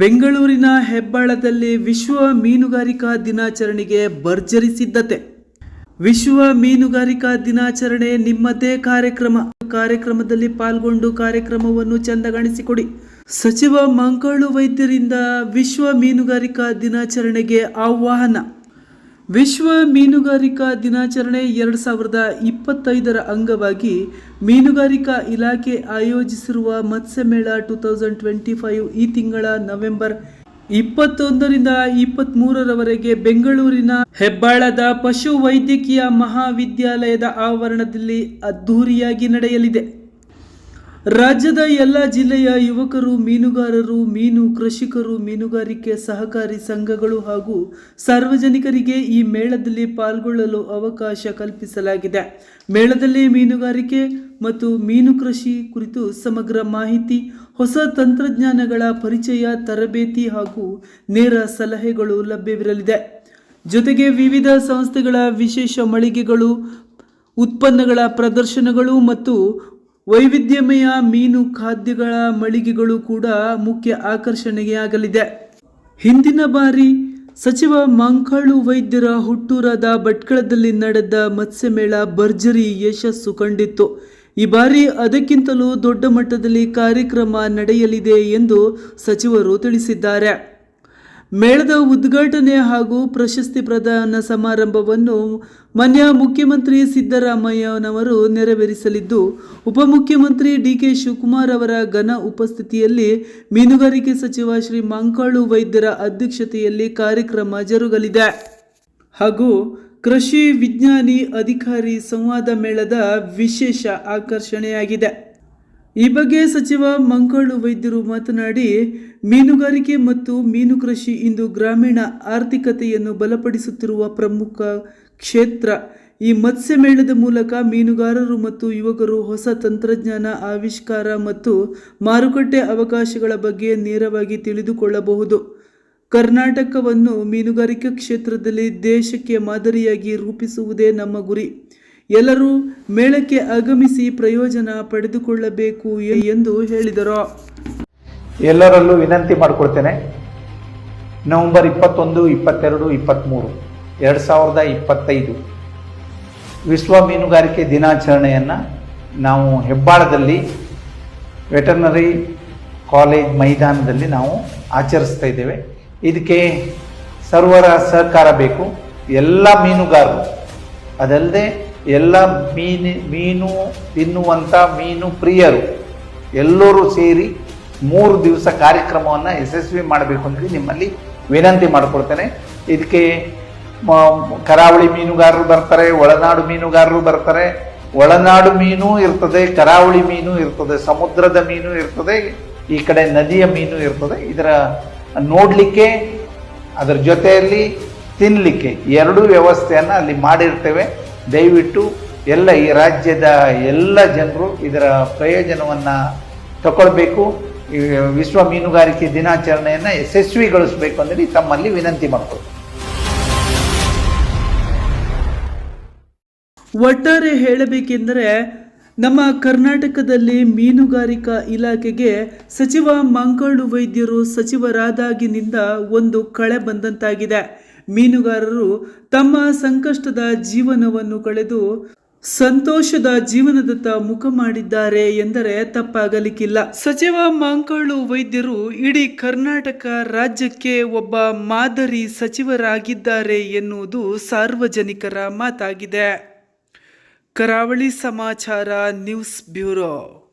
ಬೆಂಗಳೂರಿನ ಹೆಬ್ಬಾಳದಲ್ಲಿ ವಿಶ್ವ ಮೀನುಗಾರಿಕಾ ದಿನಾಚರಣೆಗೆ ಭರ್ಜರಿ ಸಿದ್ಧತೆ ವಿಶ್ವ ಮೀನುಗಾರಿಕಾ ದಿನಾಚರಣೆ ನಿಮ್ಮದೇ ಕಾರ್ಯಕ್ರಮ. ಕಾರ್ಯಕ್ರಮದಲ್ಲಿ ಪಾಲ್ಗೊಂಡು ಕಾರ್ಯಕ್ರಮವನ್ನು ಚಂದಗಾಣಿಸಿಕೊಡಿ. ಸಚಿವ ಮಂಕಾಳು ವೈದ್ಯರಿಂದ ವಿಶ್ವ ಮೀನುಗಾರಿಕಾ ದಿನಾಚರಣೆಗೆ ಆಹ್ವಾನ. ವಿಶ್ವ ಮೀನುಗಾರಿಕಾ ದಿನಾಚರಣೆ ಎರಡು ಸಾವಿರದ ಇಪ್ಪತ್ತೈದರ ಅಂಗವಾಗಿ ಮೀನುಗಾರಿಕಾ ಇಲಾಖೆ ಆಯೋಜಿಸಿರುವ ಮತ್ಸ್ಯಮೇಳ ಟೂ ತೌಸಂಡ್ ಟ್ವೆಂಟಿ ಫೈವ್ ಈ ತಿಂಗಳ ನವೆಂಬರ್ ಇಪ್ಪತ್ತೊಂದರಿಂದ ಇಪ್ಪತ್ತ್ಮೂರರವರೆಗೆ ಬೆಂಗಳೂರಿನ ಹೆಬ್ಬಾಳದ ಪಶು ವೈದ್ಯಕೀಯ ಮಹಾವಿದ್ಯಾಲಯದ ಆವರಣದಲ್ಲಿ ಅದ್ಧೂರಿಯಾಗಿ ನಡೆಯಲಿದೆ. ರಾಜ್ಯದ ಎಲ್ಲ ಜಿಲ್ಲೆಯ ಯುವಕರು, ಮೀನುಗಾರರು, ಮೀನು ಕೃಷಿಕರು, ಮೀನುಗಾರಿಕೆ ಸಹಕಾರಿ ಸಂಘಗಳು ಹಾಗೂ ಸಾರ್ವಜನಿಕರಿಗೆ ಈ ಮೇಳದಲ್ಲಿ ಪಾಲ್ಗೊಳ್ಳಲು ಅವಕಾಶ ಕಲ್ಪಿಸಲಾಗಿದೆ. ಮೇಳದಲ್ಲಿ ಮೀನುಗಾರಿಕೆ ಮತ್ತು ಮೀನು ಕೃಷಿ ಕುರಿತು ಸಮಗ್ರ ಮಾಹಿತಿ, ಹೊಸ ತಂತ್ರಜ್ಞಾನಗಳ ಪರಿಚಯ, ತರಬೇತಿ ಹಾಗೂ ನೇರ ಸಲಹೆಗಳು ಲಭ್ಯವಿರಲಿದೆ. ಜೊತೆಗೆ ವಿವಿಧ ಸಂಸ್ಥೆಗಳ ವಿಶೇಷ ಮಳಿಗೆಗಳು, ಉತ್ಪನ್ನಗಳ ಪ್ರದರ್ಶನಗಳು ಮತ್ತು ವೈವಿಧ್ಯಮಯ ಮೀನು ಖಾದ್ಯಗಳ ಮಳಿಗೆಗಳು ಕೂಡ ಮುಖ್ಯ ಆಕರ್ಷಣೆಯಾಗಲಿದೆ ಹಿಂದಿನ ಬಾರಿ ಸಚಿವ ಮಂಕಾಳು ವೈದ್ಯರ ಹುಟ್ಟೂರಾದ ಭಟ್ಕಳದಲ್ಲಿ ನಡೆದ ಮತ್ಸ್ಯಮೇಳ ಭರ್ಜರಿ ಯಶಸ್ಸು ಕಂಡಿತ್ತು. ಈ ಬಾರಿ ಅದಕ್ಕಿಂತಲೂ ದೊಡ್ಡ ಮಟ್ಟದಲ್ಲಿ ಕಾರ್ಯಕ್ರಮ ನಡೆಯಲಿದೆ ಎಂದು ಸಚಿವರು ತಿಳಿಸಿದ್ದಾರೆ. ಮೇಳದ ಉದ್ಘಾಟನೆ ಹಾಗೂ ಪ್ರಶಸ್ತಿ ಪ್ರದಾನ ಸಮಾರಂಭವನ್ನು ಮಾನ್ಯ ಮುಖ್ಯಮಂತ್ರಿ ಸಿದ್ದರಾಮಯ್ಯನವರು ನೆರವೇರಿಸಲಿದ್ದು, ಉಪಮುಖ್ಯಮಂತ್ರಿ ಡಿಕೆ ಶಿವಕುಮಾರ್ ಅವರ ಘನ ಉಪಸ್ಥಿತಿಯಲ್ಲಿ ಮೀನುಗಾರಿಕೆ ಸಚಿವ ಶ್ರೀ ಮಂಕಾಳು ವೈದ್ಯರ ಅಧ್ಯಕ್ಷತೆಯಲ್ಲಿ ಕಾರ್ಯಕ್ರಮ ಜರುಗಲಿದೆ. ಹಾಗೂ ಕೃಷಿ ವಿಜ್ಞಾನಿ ಅಧಿಕಾರಿ ಸಂವಾದ ಮೇಳದ ವಿಶೇಷ ಆಕರ್ಷಣೆಯಾಗಿದೆ. ಈ ಬಗ್ಗೆ ಸಚಿವ ಮಂಕಾಳು ವೈದ್ಯರು ಮಾತನಾಡಿ, ಮೀನುಗಾರಿಕೆ ಮತ್ತು ಮೀನು ಕೃಷಿ ಇಂದು ಗ್ರಾಮೀಣ ಆರ್ಥಿಕತೆಯನ್ನು ಬಲಪಡಿಸುತ್ತಿರುವ ಪ್ರಮುಖ ಕ್ಷೇತ್ರ. ಈ ಮತ್ಸ್ಯ ಮೇಳದ ಮೂಲಕ ಮೀನುಗಾರರು ಮತ್ತು ಯುವಕರು ಹೊಸ ತಂತ್ರಜ್ಞಾನ ಆವಿಷ್ಕಾರ ಮತ್ತು ಮಾರುಕಟ್ಟೆ ಅವಕಾಶಗಳ ಬಗ್ಗೆ ನೇರವಾಗಿ ತಿಳಿದುಕೊಳ್ಳಬಹುದು. ಕರ್ನಾಟಕವನ್ನು ಮೀನುಗಾರಿಕೆ ಕ್ಷೇತ್ರದಲ್ಲಿ ದೇಶಕ್ಕೆ ಮಾದರಿಯಾಗಿ ರೂಪಿಸುವುದೇ ನಮ್ಮ ಗುರಿ. ಎಲ್ಲರೂ ಮೇಳಕ್ಕೆ ಆಗಮಿಸಿ ಪ್ರಯೋಜನ ಪಡೆದುಕೊಳ್ಳಬೇಕು ಎಂದು ಹೇಳಿದರು. ಎಲ್ಲರಲ್ಲೂ ವಿನಂತಿ ಮಾಡಿಕೊಳ್ತೇನೆ. ನವೆಂಬರ್ ಇಪ್ಪತ್ತೊಂದು, ಇಪ್ಪತ್ತೆರಡು, ಇಪ್ಪತ್ತ್ಮೂರು, ಎರಡು ಸಾವಿರದ ಇಪ್ಪತ್ತೈದು ವಿಶ್ವ ಮೀನುಗಾರಿಕೆ ದಿನಾಚರಣೆಯನ್ನು ನಾವು ಹೆಬ್ಬಾಳದಲ್ಲಿ ವೆಟರ್ನರಿ ಕಾಲೇಜ್ ಮೈದಾನದಲ್ಲಿ ನಾವು ಆಚರಿಸ್ತಾ ಇದ್ದೇವೆ. ಇದಕ್ಕೆ ಸರ್ವರ ಸಹಕಾರ ಬೇಕು. ಎಲ್ಲ ಮೀನುಗಾರರು, ಅದಲ್ಲದೆ ಎಲ್ಲ ಮೀನು ಮೀನು ತಿನ್ನುವಂಥ ಮೀನು ಪ್ರಿಯರು ಎಲ್ಲರೂ ಸೇರಿ ಮೂರು ದಿವಸ ಕಾರ್ಯಕ್ರಮವನ್ನು ಯಶಸ್ವಿ ಮಾಡಬೇಕು ಅಂತೇಳಿ ನಿಮ್ಮಲ್ಲಿ ವಿನಂತಿ ಮಾಡಿಕೊಡ್ತೇನೆ ಇದಕ್ಕೆ ಕರಾವಳಿ ಮೀನುಗಾರರು ಬರ್ತಾರೆ, ಒಳನಾಡು ಮೀನುಗಾರರು ಬರ್ತಾರೆ. ಒಳನಾಡು ಮೀನು ಇರ್ತದೆ, ಕರಾವಳಿ ಮೀನು ಇರ್ತದೆ, ಸಮುದ್ರದ ಮೀನು ಇರ್ತದೆ, ಈ ಕಡೆ ನದಿಯ ಮೀನು ಇರ್ತದೆ. ಇದರ ನೋಡಲಿಕ್ಕೆ, ಅದರ ಜೊತೆಯಲ್ಲಿ ತಿನ್ನಲಿಕ್ಕೆ ಎರಡೂ ವ್ಯವಸ್ಥೆಯನ್ನು ಅಲ್ಲಿ ಮಾಡಿರ್ತೇವೆ. ದಯವಿಟ್ಟು ಎಲ್ಲ ಈ ರಾಜ್ಯದ ಎಲ್ಲ ಜನರು ಇದರ ಪ್ರಯೋಜನವನ್ನು ತಗೊಳ್ಬೇಕು ವಿಶ್ವ ಮೀನುಗಾರಿಕೆ ದಿನಾಚರಣೆಯನ್ನು ಯಶಸ್ವಿಗೊಳಿಸಬೇಕು ಅಂದರೆ ತಮ್ಮಲ್ಲಿ ವಿನಂತಿ ಮಾಡ್ಕೊಳ್ತೀವಿ ಒಟ್ಟಾರೆ ಹೇಳಬೇಕೆಂದರೆ ನಮ್ಮ ಕರ್ನಾಟಕದಲ್ಲಿ ಮೀನುಗಾರಿಕಾ ಇಲಾಖೆಗೆ ಸಚಿವ ಮಂಗಳು ವೈದ್ಯರು ಸಚಿವರಾದಾಗಿನಿಂದ ಒಂದು ಕಳೆ ಬಂದಂತಾಗಿದೆ. ಮೀನುಗಾರರು ತಮ್ಮ ಸಂಕಷ್ಟದ ಜೀವನವನ್ನು ಕಳೆದು ಸಂತೋಷದ ಜೀವನದತ್ತ ಮುಖ ಮಾಡಿದ್ದಾರೆ ಎಂದರೆ ತಪ್ಪಾಗಲಿಕ್ಕಿಲ್ಲ. ಸಚಿವ ಮಂಕಾಳು ವೈದ್ಯರು ಇಡೀ ಕರ್ನಾಟಕ ರಾಜ್ಯಕ್ಕೆ ಒಬ್ಬ ಮಾದರಿ ಸಚಿವರಾಗಿದ್ದಾರೆ ಎನ್ನುವುದು ಸಾರ್ವಜನಿಕರ ಮಾತಾಗಿದೆ. ಕರಾವಳಿ ಸಮಾಚಾರ ನ್ಯೂಸ್ ಬ್ಯೂರೋ.